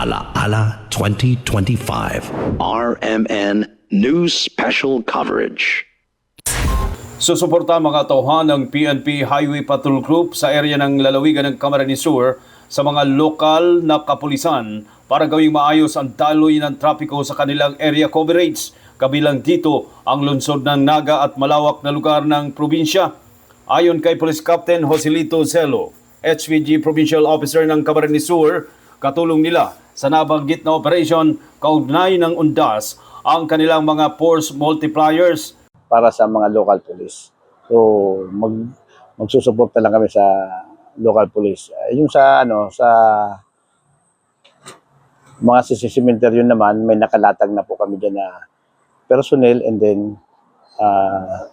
Ala Ala 2025. RMN News Special Coverage. Susuporta mga tauhan ng PNP Highway Patrol Group sa area ng lalawigan ng Camarines Sur sa mga lokal na kapulisan para gawing maayos ang daloy ng trapiko sa kanilang area coverage. Kabilang dito ang lungsod ng Naga at malawak na lugar ng probinsya. Ayon kay Police Captain Joselito Celo, HVG Provincial Officer ng Camarines Sur, katulong nila sa nabanggit na operation kaugnay ng UNDAS ang kanilang mga force multipliers para sa mga local police. So mag magsusuporta lang kami sa local police. Eh, yung sa ano sa mga sisimenteryo naman may nakalatag na po kami diyan na personnel and then ah,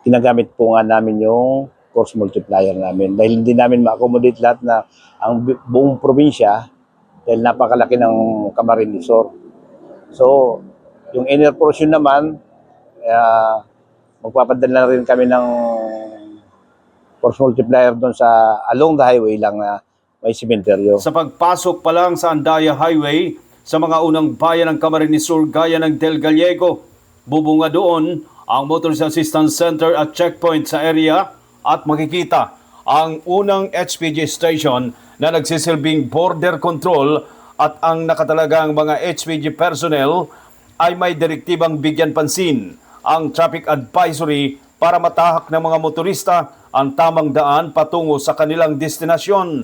ginagamit po nga namin yung force multiplier namin dahil hindi namin ma-accommodate lahat na ang bu- buong probinsya dahil napakalaki ng Camarines Sur. So, yung inner portion naman, uh, magpapadala na rin kami ng force multiplier doon sa along the highway lang na may simenteryo. Sa pagpasok pa lang sa Andaya Highway sa mga unang bayan ng Camarines Sur gaya ng Del Gallego, bubunga doon ang Motorist Assistance Center at checkpoint sa area at makikita ang unang HPG station na nagsisilbing border control at ang nakatalagang mga HPG personnel ay may direktibang bigyan pansin ang traffic advisory para matahak ng mga motorista ang tamang daan patungo sa kanilang destinasyon.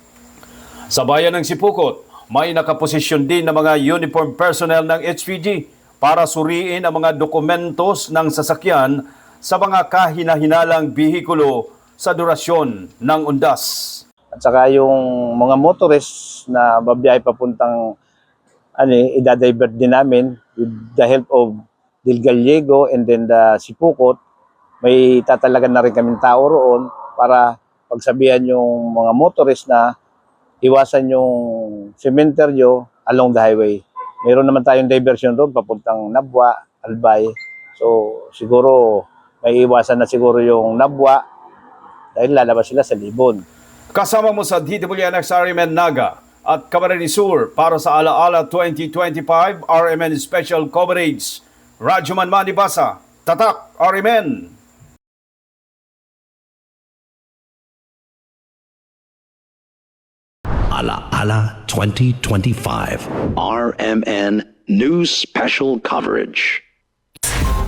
Sa bayan ng Sipukot, may nakaposisyon din ng mga uniform personnel ng HPG para suriin ang mga dokumentos ng sasakyan sa mga kahinahinalang bihikulo sa durasyon ng undas. At saka yung mga motorists na babiyahe papuntang ano, eh, idadivert din namin with the help of Del Gallego and then the Sipukot. May tatalagan na rin kaming tao roon para pagsabihan yung mga motorists na iwasan yung cementerio along the highway. Meron naman tayong diversion road papuntang Nabwa, Albay. So siguro may iwasan na siguro yung Nabwa dahil lalabas sila sa Libon. Kasama mo sa DWNX RMN Naga at Camarines Sur para sa Alaala 2025 RMN Special Coverage. Radyo Manmani Basa, Tatak RMN. Ala Ala 2025. RMN News Special Coverage.